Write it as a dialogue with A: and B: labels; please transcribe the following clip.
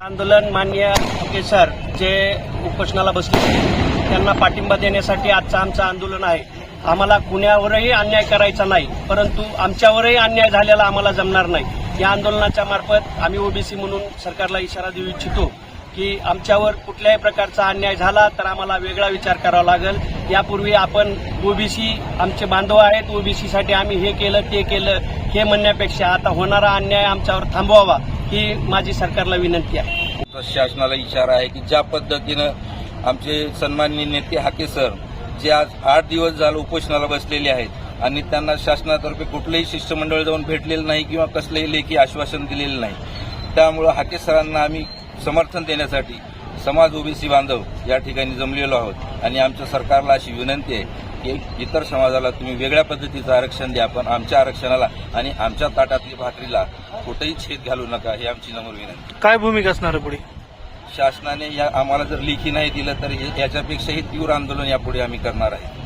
A: आंदोलन मान्य सर जे उपोषणाला बसले त्यांना पाठिंबा देण्यासाठी आजचं आमचं आंदोलन आहे. आम्हाला कुण्यावरही अन्याय करायचा नाही परंतु आमच्यावरही अन्याय झालेला आम्हाला जमणार नाही. या आंदोलनाच्या मार्फत आम्ही ओबीसी म्हणून सरकारला इशारा देऊ इच्छितो की आमच्यावर कुठल्याही प्रकारचा अन्याय झाला तर आम्हाला वेगळा विचार करावा लागेल. यापूर्वी आपण ओबीसी आमचे बांधव आहेत ओबीसीसाठी आम्ही हे केलं ते केलं हे म्हणण्यापेक्षा आता होणारा अन्याय आमच्यावर थांबवावा. ही माझी सरकारला विनंती आहे.
B: शासनाला इशारा आहे की ज्या पद्धतीनं आमचे सन्माननीय नेते हाके सर जे आज आठ दिवस झालं उपोषणाला बसलेले आहेत आणि त्यांना शासनातर्फे कुठलंही शिष्टमंडळ जाऊन भेटलेलं नाही किंवा कसलंही लेखी आश्वासन दिलेलं नाही. त्यामुळं हाके सरांना आम्ही समर्थन देण्यासाठी समाज ओबीसी बांधव या ठिकाणी जमलेलो आहोत आणि आमच्या सरकारला अशी विनंती आहे की इतर समाजाला तुम्ही वेगळ्या पद्धतीचं आरक्षण द्या पण आमच्या आरक्षणाला आणि आमच्या ताटातली भाकरीला कुठेही छेद घालू नका ही आमची नम्र विनंती.
C: काय भूमिका असणार पुढे?
B: शासनाने या आम्हाला जर लेखी नाही दिलं तर हे- याच्यापेक्षाही तीव्र आंदोलन यापुढे आम्ही करणार आहे.